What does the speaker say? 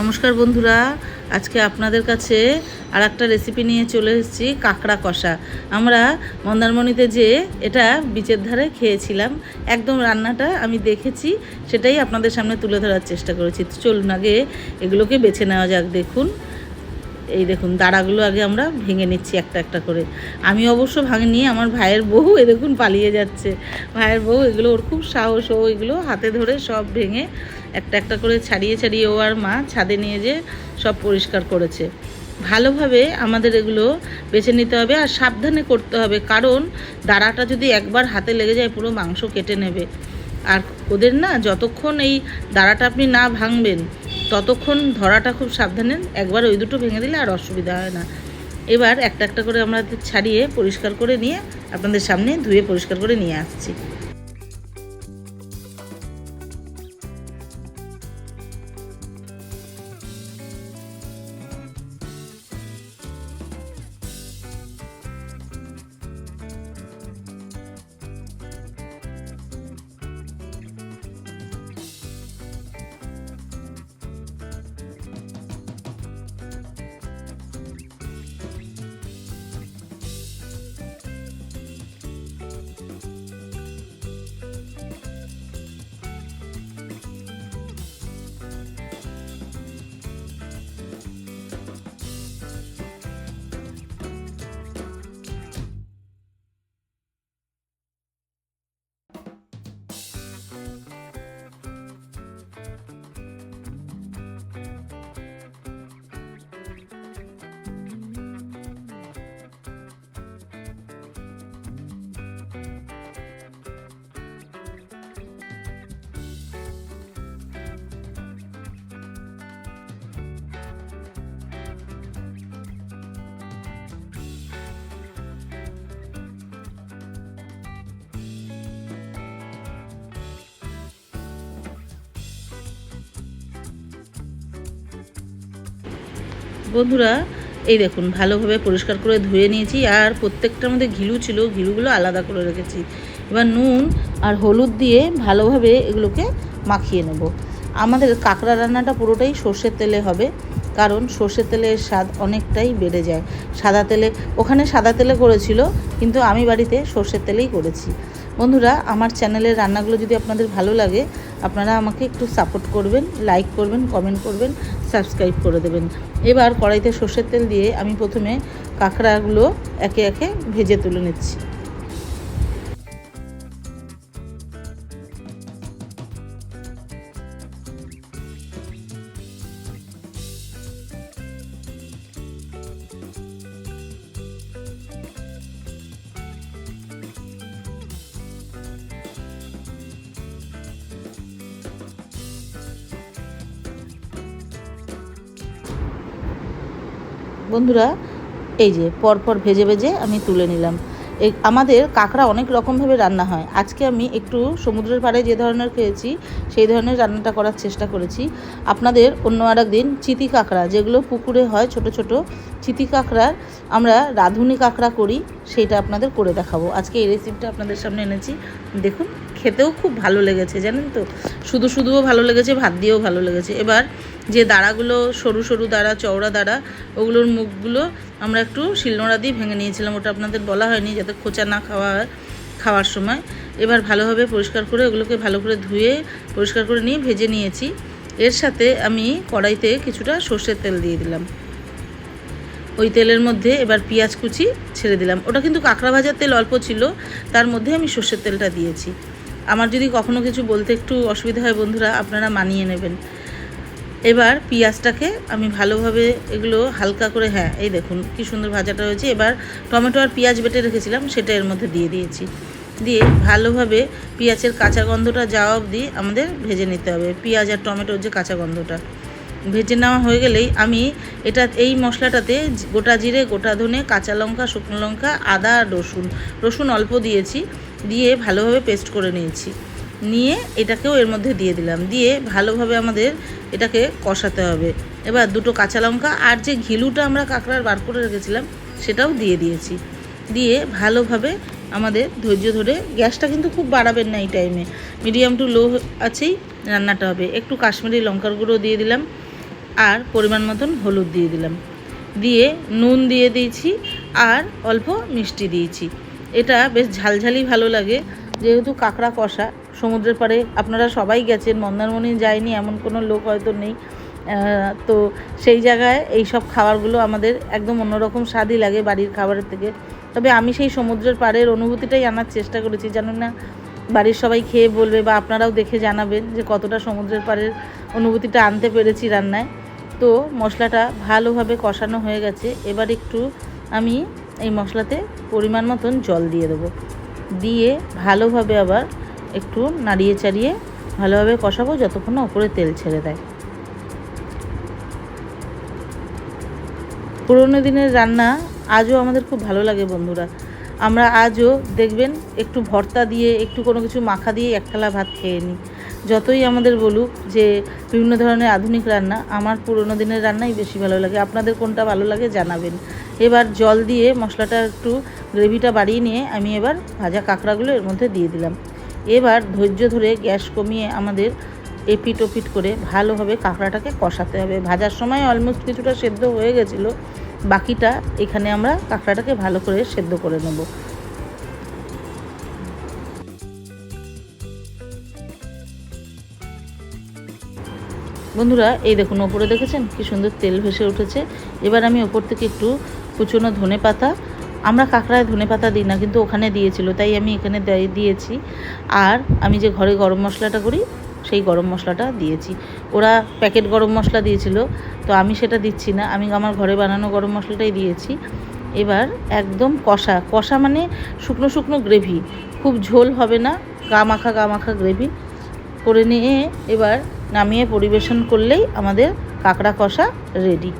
নমস্কার বন্ধুরা, আজকে আপনাদের কাছে আর একটা রেসিপি নিয়ে চলে এসেছি, কাঁকড়া কষা। আমরা মন্দারমণিতে যে এটা বিচের ধারে খেয়েছিলাম, একদম রান্নাটা আমি দেখেছি, সেটাই আপনাদের সামনে তুলে ধরার চেষ্টা করেছি। চলুন আগে এগুলোকে বেছে নেওয়া যাক, দেখুন। এই দেখুন, দাঁড়াগুলো আগে আমরা ভেঙে নিচ্ছি একটা একটা করে। আমি অবশ্য ভাঙিনি, আমার ভাইয়ের বউ এ দেখুন পালিয়ে যাচ্ছে। ভাইয়ের বউ, এগুলো ওর খুব সাহস, ও এগুলো হাতে ধরে সব ভেঙে একটা একটা করে ছাড়িয়ে ছাড়িয়ে ও আর মা ছাদে নিয়ে যে সব পরিষ্কার করেছে। ভালোভাবে আমাদের এগুলো বেছে নিতে হবে আর সাবধানে করতে হবে, কারণ দাঁড়াটা যদি একবার হাতে লেগে যায়, পুরো মাংস কেটে নেবে। আর ওদের না, যতক্ষণ এই দাঁড়াটা আপনি না ভাঙবেন ততক্ষণ ধরাটা খুব সাবধানে, একবার ওই দুটো ভেঙে দিলে আর অসুবিধা হয় না। এবার একটা একটা করে আমরা ছাড়িয়ে পরিষ্কার করে নিয়ে আপনাদের সামনে ধুয়ে পরিষ্কার করে নিয়ে আসছি। বন্ধুরা, এই দেখুন, ভালোভাবে পরিষ্কার করে ধুয়ে নিয়েছি আর প্রত্যেকটার মধ্যে ঘিলু ছিল, ঘিলুগুলো আলাদা করে রেখেছি। এবার নুন আর হলুদ দিয়ে ভালোভাবে এগুলোকে মাখিয়ে নেব। আমাদের কাঁকড়া রান্নাটা পুরোটাই সর্ষের তেলে হবে। কারণ সর্ষের তেলের স্বাদ অনেকটাই বেড়ে যায়। সাদা তেলে, ওখানে সাদা তেলে করেছিল, কিন্তু আমি বাড়িতে সর্ষের তেলেই করেছি। বন্ধুরা, আমার চ্যানেলের রান্নাগুলো যদি আপনাদের ভালো লাগে, আপনারা আমাকে একটু সাপোর্ট করবেন লাইক করবেন কমেন্ট করবেন সাবস্ক্রাইব করে দেবেন। এবার কড়াইতে সর্ষের তেল দিয়ে আমি প্রথমে কাঁকড়াগুলো একে একে ভেজে তুলে নিচ্ছি। বন্ধুরা, এই যে পরপর ভেজে ভেজে আমি তুলে নিলাম। আমাদের কাঁকড়া অনেক রকমভাবে রান্না হয়। আজকে আমি একটু সমুদ্রের পাড়ে যে ধরনের খেয়েছি, সেই ধরনের রান্নাটা করার চেষ্টা করেছি। আপনাদের অন্য আর দিন চিতি কাঁকড়া, যেগুলো পুকুরে হয় ছোট ছোট, চিতি কাঁকড়ার আমরা রাঁধুনি কাঁকড়া করি, সেইটা আপনাদের করে দেখাবো। আজকে এই রেসিপিটা আপনাদের সামনে এনেছি। দেখুন, খেতেও খুব ভালো লেগেছে, জানেন তো? শুধু শুধুও ভালো লেগেছে, ভাত দিয়েও ভালো লেগেছে। এবার যে দাঁড়াগুলো, সরু সরু দাঁড়া, চওড়া দাঁড়া, ওগুলোর মুখগুলো আমরা একটু শিলনোড়া দিয়ে ভেঙে নিয়েছিলাম। ওটা আপনাদের বলা হয়নি, যাতে খোঁচা না খাওয়া খাওয়ার সময়। এবার ভালোভাবে পরিষ্কার করে ওগুলোকে ভালো করে ধুয়ে, পরিষ্কার করে নিয়ে ভেজে নিয়েছি। এর সাথে আমি কড়াইতে কিছুটা সর্ষের তেল দিয়ে দিলাম। ওই তেলের মধ্যে এবার পেঁয়াজ কুচি ছেড়ে দিলাম। ওটা কিন্তু কাঁকড়া ভাজার তেল অল্প ছিল, তার মধ্যে আমি সর্ষের তেলটা দিয়েছি। আমার যদি কখনো কিছু বলতে একটু অসুবিধা হয় বন্ধুরা, আপনারা মানিয়ে নেবেন। এবার পেঁয়াজটাকে আমি ভালোভাবে এগুলো হালকা করে হ্যাঁ এই দেখুন কি সুন্দর ভাজাটা হয়েছে। এবার টমেটো আর পেঁয়াজ বেটে রেখেছিলাম, সেটা এর মধ্যে দিয়ে দিয়েছি। দিয়ে ভালোভাবে পেঁয়াজের কাঁচা গন্ধটা যাওয়া অবধি আমাদের ভেজে নিতে হবে, পেঁয়াজ আর টমেটোর যে কাঁচা গন্ধটা। ভেজে নেওয়া হয়ে গেলেই আমি এটা, এই মশলাটাতে গোটা জিরে, গোটা ধনে, কাঁচা লঙ্কা, শুকনো লঙ্কা, আদা আর রসুন রসুন অল্প দিয়েছি, দিয়ে ভালোভাবে পেস্ট করে নিয়েছি। নিয়ে এটাকেও এর মধ্যে দিয়ে দিলাম। দিয়ে ভালোভাবে আমাদের এটাকে কষাতে হবে। এবার দুটো কাঁচা লঙ্কা আর যে ঘিলুটা আমরা কাঁকড়ার বার করে রেখেছিলাম, সেটাও দিয়ে দিয়েছি। দিয়ে ভালোভাবে আমাদের ধৈর্য ধরে, গ্যাসটা কিন্তু খুব বাড়াবেন না এই টাইমে মিডিয়াম টু লো আছেই রান্নাটা হবে। একটু কাশ্মীরি লঙ্কার গুঁড়ো দিয়ে দিলাম আর পরিমাণ মতন হলুদ দিয়ে দিলাম। দিয়ে নুন দিয়ে দিয়েছি আর অল্প মিষ্টি দিয়েছি। এটা বেশ ঝালঝালি ভালো লাগে, যেহেতু কাঁকড়া কষা সমুদ্রের পাড়ে। আপনারা সবাই গেছেন, মন্দারমণি যায়নি, এমন কোনো লোক হয়তো নেই। তো সেই জায়গায় এই সব খাবারগুলো আমাদের একদম অন্যরকম স্বাদই লাগে বাড়ির খাবারের থেকে। তবে আমি সেই সমুদ্রের পাড়ের অনুভূতিটাই আনার চেষ্টা করেছি। জানেন না, বাড়ির সবাই খেয়ে বলবে বা আপনারাও দেখে জানাবেন যে কতটা সমুদ্রের পাড়ের অনুভূতিটা আনতে পেরেছি রান্নায়। তো মশলাটা ভালোভাবে কষানো হয়ে গেছে। এবার একটু আমি এই মশলাতে পরিমাণ মতন জল দিয়ে দেবো। দিয়ে ভালোভাবে আবার একটু নাড়িয়ে চাড়িয়ে ভালোভাবে কষাবো যতক্ষণ না ওপরে তেল ছেড়ে দেয়। পুরোনো দিনের রান্না আজও আমাদের খুব ভালো লাগে বন্ধুরা। আমরা আজও দেখবেন একটু ভর্তা দিয়ে, একটু কোনো কিছু মাখা দিয়ে এক থালা ভাত খেয়ে নিই। যতই আমাদের বলুক যে বিভিন্ন ধরনের আধুনিক রান্না, আমার পুরোনো দিনের রান্নাই বেশি ভালো লাগে। আপনাদের কোনটা ভালো লাগে জানাবেন। এবার জল দিয়ে মশলাটা একটু গ্রেভিটা বাড়িয়ে নিয়ে আমি এবার ভাজা কাঁকড়াগুলো এর মধ্যে দিয়ে দিলাম। এবার ধৈর্য ধরে গ্যাস কমিয়ে আমাদের এপিট ওপিট করে ভালোভাবে কাঁকড়াটাকে কষাতে হবে। ভাজার সময় অলমোস্ট কিছুটা সেদ্ধ হয়ে গেছিল, বাকিটা এখানে আমরা কাঁকড়াটাকে ভালো করে সেদ্ধ করে নেব। বন্ধুরা, এই দেখুন, ওপরে দেখেছেন? কি সুন্দর তেল ভেসে উঠেছে। এবার আমি ওপর থেকে একটু কুচনো ধনে পাতা আমরা কাঁকড়ায় ধনে পাতা দিই না, কিন্তু ওখানে দিয়েছিল, তাই আমি এখানে দেয়- দিয়েছি। আর আমি যে ঘরে গরম মশলাটা করি, সেই গরম মশলাটা দিয়েছি। ওরা প্যাকেট গরম মশলা দিয়েছিল, তো আমি সেটা দিচ্ছি না। আমি আমার ঘরে বানানো গরম মশলাটাই দিয়েছি। এবার একদম কষা কষা মানে শুকনো শুকনো গ্রেভি, খুব ঝোল হবে না গা মাখা গা মাখা গ্রেভি। করে নিয়ে এবার নামিয়ে পরিবেশন করলেই আমাদের কাঁকড়া কষা রেডি।